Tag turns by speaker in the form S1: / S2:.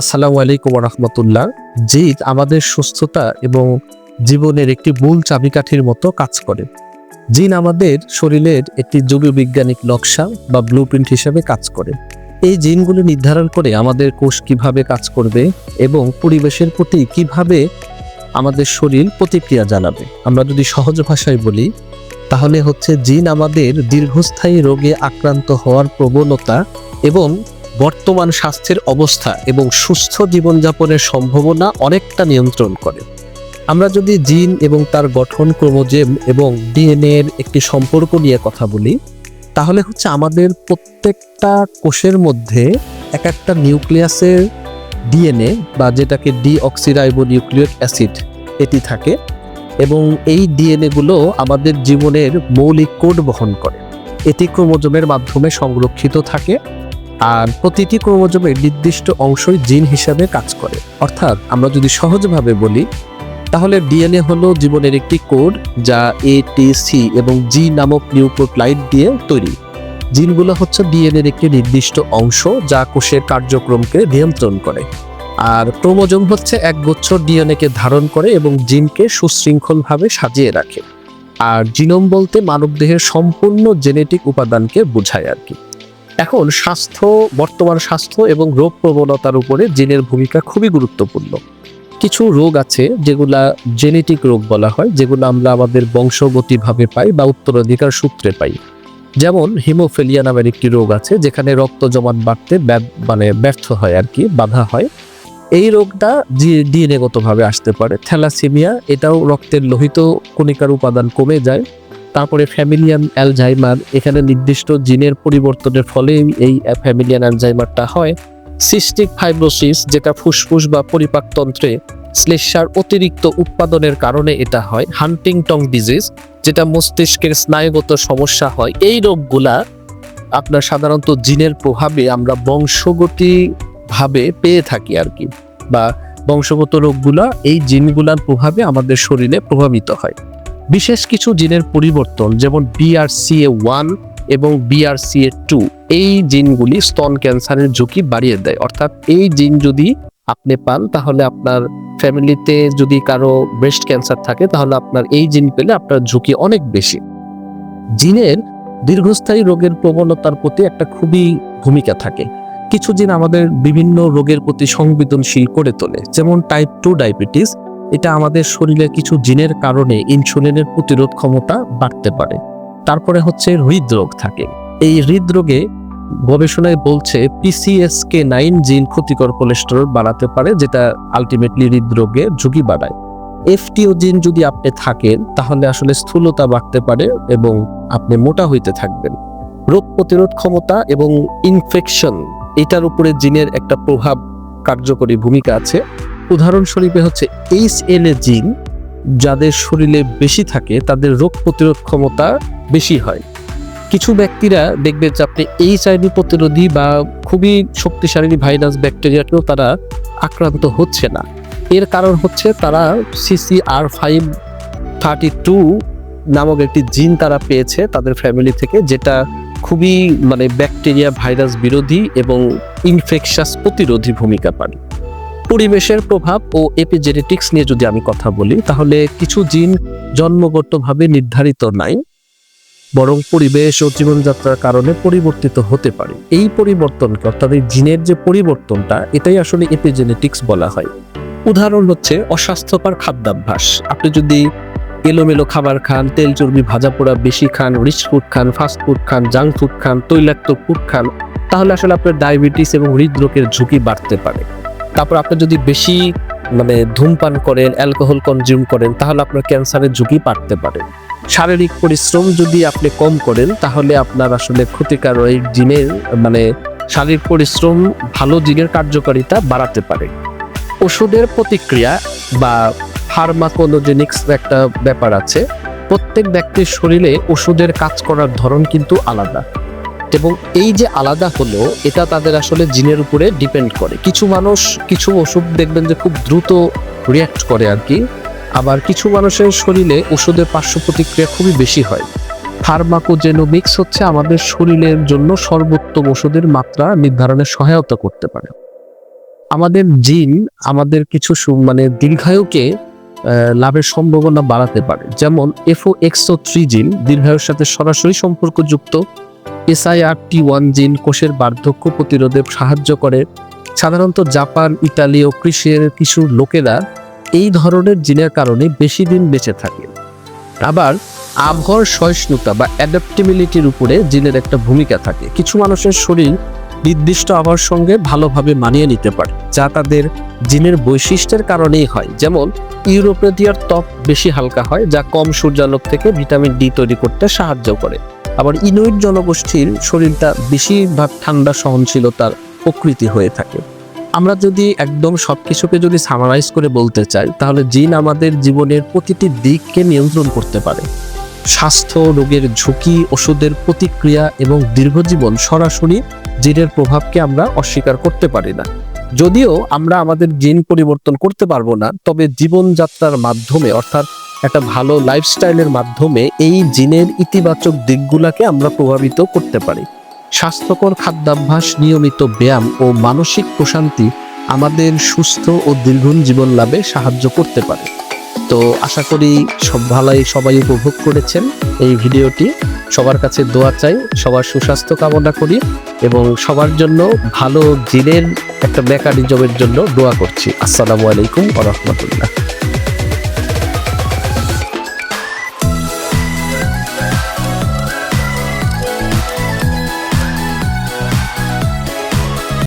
S1: আসসালামু আলাইকুম রহমতুল্লাহ জিদ আমাদের সুস্থতা এবং জীবনের একটি মূল চাবিকাঠির মতো কাজ করে। জিন আমাদের শরীরের একটি যোগবিজ্ঞানিক নকশা বা ব্লুপ্রিন্ট হিসেবে কাজ করে। এই জিনগুলো নির্ধারণ করে আমাদের কোষ কীভাবে কাজ করবে এবং পরিবেশের প্রতি কীভাবে আমাদের শরীর প্রতিক্রিয়া জানাবে। আমরা যদি সহজ ভাষায় বলি, তাহলে হচ্ছে জিন আমাদের দীর্ঘস্থায়ী রোগে আক্রান্ত হওয়ার প্রবণতা এবং বর্তমান স্বাস্থ্যের অবস্থা এবং সুস্থ জীবনযাপনের সম্ভাবনা অনেকটা নিয়ন্ত্রণ করে। আমরা যদি জিন এবং তার গঠন, ক্রোমোজেম এবং ডিএনএ এর একটি সম্পর্ক নিয়ে কথা বলি, তাহলে হচ্ছে আমাদের প্রত্যেকটা কোষের মধ্যে এক একটা নিউক্লিয়াসের ডিএনএ বা যেটাকে ডিঅক্সিরাইবো নিউক্লিয়িক অ্যাসিড এটি থাকে এবং এই ডিএনএ গুলো আমাদের জীবনের মৌলিক কোড বহন করে। এটি ক্রোমোজোমের মাধ্যমে সংরক্ষিত থাকে আর প্রতিটি ক্রোমোজোমের নির্দিষ্ট অংশই জিন হিসাবে কাজ করে। অর্থাৎ আমরা যদি সহজভাবে বলি, তাহলে ডিএনএ হলো জীবনের একটি কোড যা এ, টি, সি এবং জি নামক নিউক্লিওটাইড দিয়ে তৈরি। জিনগুলো হচ্ছে ডিএনএর একটি নির্দিষ্ট অংশ যা কোষের কার্যক্রমকে নিয়ন্ত্রণ করে। আর ক্রোমোজোম হচ্ছে এক গুচ্ছ ডিএনএকে ধারণ করে এবং জিনকে সুশৃঙ্খলভাবে সাজিয়ে রাখে। আর জিনোম বলতে মানবদেহের সম্পূর্ণ জেনেটিক উপাদানকে বোঝায় আর কি। এখন স্বাস্থ্য, বর্তমান স্বাস্থ্য এবং রোগ প্রবণতার উপরে জিনের ভূমিকা খুবই গুরুত্বপূর্ণ। কিছু রোগ আছে যেগুলা জেনেটিক রোগ বলা হয়, যেগুলো আমরা আমাদের বংশগতিভাবে পাই বা উত্তরাধিকার সূত্রে পাই। যেমন হিমোফেলিয়া নামের একটি রোগ আছে, যেখানে রক্ত জমাট বাড়তে মানে ব্যর্থ হয় আর কি, বাধা হয়। এই রোগটা ডিএনএ গতভাবে আসতে পারে। থ্যালাসেমিয়া, এটাও রক্তের লোহিত কণিকার উপাদান কমে যায়। তারপরে ফ্যামিলিয়ান অ্যালজাইমার, এখানে নির্দিষ্ট জিনের পরিবর্তনের ফলে এই ফ্যামিলিয়ান অ্যালজাইমারটা হয়। সিস্টিক ফাইব্রোসিস, যেটা ফুসফুস বা পরিপাকতন্ত্রে শ্লেষ্মার অতিরিক্ত উৎপাদনের কারণে এটা হয়। হান্টিংটং ডিজিজ, যেটা মস্তিষ্কের স্নায়ুগত সমস্যা হয়। এই রোগগুলা আপনার সাধারণত জিনের প্রভাবে আমরা বংশগতিভাবে পেয়ে থাকি আর কি, বা বংশগত রোগগুলা এই জিনগুলার প্রভাবে আমাদের শরীরে প্রভাবিত হয়। বিশেষ কিছু জিনের পরিবর্তন, যেমন বিআরসিএ ওয়ান এবং বিআরসিএ টু এই জিনগুলি স্তন ক্যান্সারের ঝুঁকি বাড়িয়ে দেয়। অর্থাৎ এই জিন যদি আপনি পান, তাহলে আপনার ফ্যামিলিতে যদি কারও ব্রেস্ট ক্যান্সার থাকে, তাহলে আপনার এই জিন পেলে আপনার ঝুঁকি অনেক বেশি। জিনের দীর্ঘস্থায়ী রোগের প্রবণতার প্রতি একটা খুবই ভূমিকা থাকে। কিছু জিন আমাদের বিভিন্ন রোগের প্রতি সংবেদনশীল করে তোলে, যেমন টাইপ টু ডায়াবেটিস এটা আমাদের শরীরে কিছু জিনের কারণে ইনসুলিনের প্রতিরোধ ক্ষমতা বাড়তে পারে। তারপরে হচ্ছে হৃদরোগ থাকে। এই হৃদরোগে গবেষণায় বলছে পিসিএসকে নাইন জিন ক্ষতিকর কোলেস্টেরল বাড়াতে পারে, যেটা আলটিমেটলি হৃদরোগে ঝুঁকি বাড়ায়। এফটিও জিন যদি আপনি থাকেন, তাহলে আসলে স্থূলতা বাড়তে পারে এবং আপনি মোটা হইতে থাকবেন। রোগ প্রতিরোধ ক্ষমতা এবং ইনফেকশন এটার উপরে জিনের একটা প্রভাব কার্যকরী ভূমিকা আছে। উদাহরণস্বরূপে হচ্ছে এইচ এল এ জিন যাদের শরীরে বেশি থাকে, তাদের রোগ প্রতিরোধ ক্ষমতা বেশি হয়। কিছু ব্যক্তিরা দেখবেন যে আপনি এইচআইভি প্রতিরোধী বা খুবই শক্তিশালী ভাইরাস ব্যাকটেরিয়াকেও তারা আক্রান্ত হচ্ছে না। এর কারণ হচ্ছে তারা সিসিআর ফাইভ থার্টি টু নামক একটি জিন তারা পেয়েছে তাদের ফ্যামিলি থেকে, যেটা খুবই মানে ব্যাকটেরিয়া ভাইরাস বিরোধী এবং ইনফেকশাস প্রতিরোধী ভূমিকা পান পরিবেশের প্রভাব ও এপিজেনেটিক্স নিয়ে যদি আমি কথা বলি, তাহলে কিছু জিন জন্মগতভাবে নির্ধারিত নাই, বরং পরিবেশ ও জীবনযাত্রার কারণে পরিবর্তিত হতে পারে। এই পরিবর্তনকে অর্থাৎ এই জিনের যে পরিবর্তনটা, এটাই আসলে এপিজেনেটিক্স বলা হয়। উদাহরণ হচ্ছে অস্বাস্থ্যকর খাদ্যাভ্যাস। আপনি যদি এলোমেলো খাবার খান, তেল চর্বি ভাজা পোড়া বেশি খান রিচ ফুড খান ফাস্ট ফুড খান জাঙ্ক ফুড খান, তৈলাক্ত ফুড খান, তাহলে আসলে আপনার ডায়াবেটিস এবং হৃদরোগের ঝুঁকি বাড়তে পারে। তারপর আপনি যদি বেশি মানে ধূমপান করেন অ্যালকোহল কনজিউম করেন, তাহলে আপনার ক্যান্সারের ঝুঁকি বাড়তে পারে। শারীরিক পরিশ্রম যদি আপনি কম করেন, তাহলে আপনার আসলে ক্ষতিকর এই জিনের মানে শারীরিক পরিশ্রম ভালো জিনের কার্যকারিতা বাড়াতে পারে। ওষুধের প্রতিক্রিয়া বা ফার্মাকোনোজেনিক্স একটা ব্যাপার আছে। প্রত্যেক ব্যক্তির শরীরে ওষুধের কাজ করার ধরন কিন্তু আলাদা। এবং এই যে আলাদা হলো, এটা তাদের আসলে জিনের উপরে ডিপেন্ড করে। কিছু মানুষ, কিছু ওষুধ দেখবেন যে খুব দ্রুত রিয়াক্ট করে আর কি। আবার কিছু মানুষের শরীরে ওষুধের পার্শ্ব প্রতিক্রিয়া খুবই বেশি হয়। ফার্মাকোজেনোমিক্স হচ্ছে আমাদের শরীরের জন্য সর্বোত্তম ওষুধের মাত্রা নির্ধারণে সহায়তা করতে পারে। আমাদের জিন আমাদের কিছু মানে দীর্ঘায়ুকে লাভের সম্ভাবনা বাড়াতে পারে। যেমন এফও এক্সো থ্রি জিন দীর্ঘায়ুর সাথে সরাসরি সম্পর্কযুক্ত। এসআইআর টি ওয়ান জিন কোষের বার্ধক্য প্রতিরোধে সাহায্য করে। সাধারণত জাপান, ইতালি ও কৃষির কিছু লোকেরা এই ধরনের জিনের কারণে বেশি দিন বেঁচে থাকে। আবার আবহাওয়ার সহিষ্ণুতা বা অ্যাডাপ্টেবিলিটির উপরে জিনের একটা ভূমিকা থাকে। কিছু মানুষের শরীর নির্দিষ্ট আবহাওয়ার সঙ্গে ভালোভাবে মানিয়ে নিতে পারে, যা তাদের জিনের বৈশিষ্ট্যের কারণেই হয়। যেমন ইউরোপেডিয়ার ত্বক বেশি হালকা হয়, যা কম সূর্যালোক থেকে ভিটামিন ডি তৈরি করতে সাহায্য করে। আবার ইনুইট জনগোষ্ঠীর শরীরটা বেশিরভাগ ঠান্ডা সহনশীলতার প্রকৃতি হয়ে থাকে। আমরা যদি একদম সব কিছুকে যদি সামারাইজ করে বলতে চাই, তাহলে জিন আমাদের জীবনের প্রতিটি দিককে নিয়ন্ত্রণ করতে পারে। স্বাস্থ্য, রোগের ঝুঁকি, ওষুধের প্রতিক্রিয়া এবং দীর্ঘজীবন সরাসরি জিনের প্রভাবকে আমরা অস্বীকার করতে পারি না। যদিও আমরা আমাদের জিন পরিবর্তন করতে পারব না, তবে জীবনযাত্রার মাধ্যমে, অর্থাৎ একটা ভালো লাইফস্টাইলের মাধ্যমে এই জিনের ইতিবাচক দিকগুলোকে আমরা প্রভাবিত করতে পারি। স্বাস্থ্যকর খাদ্যাভ্যাস, নিয়মিত ব্যায়াম ও মানসিক প্রশান্তি আমাদের সুস্থ ও দীর্ঘন জীবন লাভে সাহায্য করতে পারে। তো আশা করি সব ভালোই সবাই উপভোগ করেছেন এই ভিডিওটি। সবার কাছে দোয়া চাই, সবার সুস্বাস্থ্য কামনা করি এবং সবার জন্য ভালো জিনের একটা মেকানিজমের জন্য দোয়া করছি। আসসালামু আলাইকুম রাহমাতুল্লাহ।